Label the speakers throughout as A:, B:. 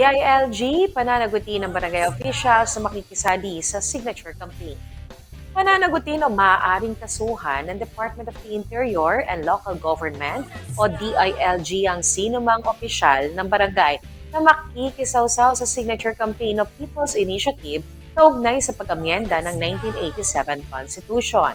A: DILG, pananaguti ng barangay official sa makikisali sa signature campaign. Pananagutin o maaaring kasuhan ng Department of the Interior and Local Government o DILG ang sinumang opisyal ng barangay na makikisawsaw sa signature campaign of People's Initiative kaugnay sa pag-amyenda ng 1987 Constitution.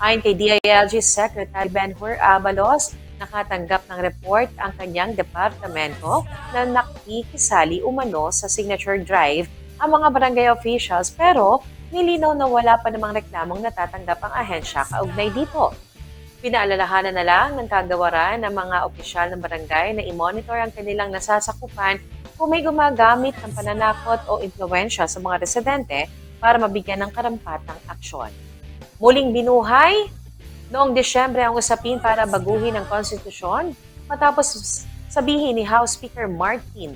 A: Ayon kay DILG Secretary Ben-Hur Abalos, nakatanggap ng report ang kanyang departamento na nakikisali umano sa signature drive ang mga barangay officials pero nilinaw na wala pa namang reklamong natatanggap ang ahensya kaugnay dito. Pinaalalahanan na lang ng kagawaran ng mga opisyal ng barangay na i-monitor ang kanilang nasasakupan kung may gumagamit ng pananakot o impluensya sa mga residente para mabigyan ng karampatang aksyon. Muling binuhay noong Desyembre ang usapin para baguhin ang konstitusyon matapos sabihin ni House Speaker Martin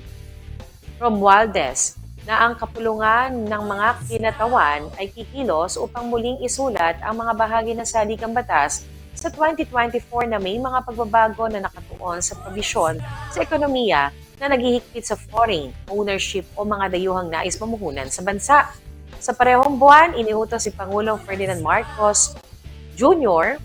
A: Romualdez na ang kapulungan ng mga kinatawan ay kikilos upang muling isulat ang mga bahagi ng saligang batas sa 2024 na may mga pagbabago na nakatuon sa probisyon sa ekonomiya na naghihigpit sa foreign ownership o mga dayuhang nais mamuhunan sa bansa. Sa parehong buwan, iniutos si Pangulong Ferdinand Marcos Jr.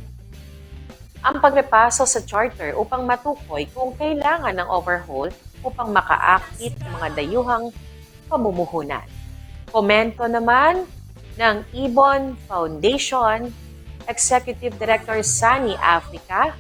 A: ang pagrepaso sa charter upang matukoy kung kailangan ng overhaul upang makaakit ang mga dayuhang pamumuhunan. Komento naman ng Ibon Foundation Executive Director Sani Africa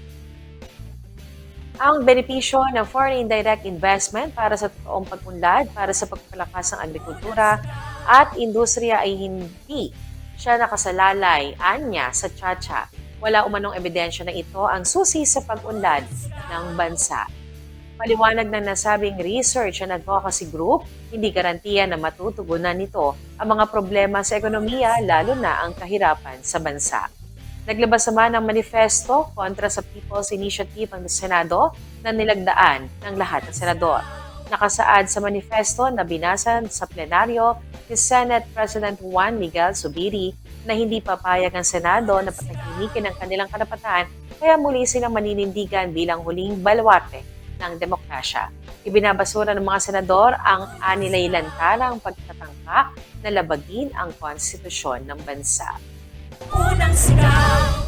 A: ang benepisyo ng foreign direct investment para sa totoong pag-unlad para sa pagpalakas ng agrikultura at industriya ay hindi siya nakasalalay anya sa Chacha. Wala umanong ebidensya na ito ang susi sa pag-unlad ng bansa. Paliwanag ng nasabing research and advocacy group, hindi garantiya na matutugunan nito ang mga problema sa ekonomiya lalo na ang kahirapan sa bansa. Naglabas naman ng manifesto kontra sa People's Initiative ang Senado na nilagdaan ng lahat ng senador. Nakasaad sa manifesto na binasa sa plenaryo ni Senate President Juan Miguel Zubiri na hindi papayag ang Senado na patahimikin ang kanilang karapatan kaya muli silang maninindigan bilang huling balwarte ng demokrasya. Ibinabasura ng mga senador ang anilay lantarang pagtatangka na labagin ang konstitusyon ng bansa.
B: Unang sigaw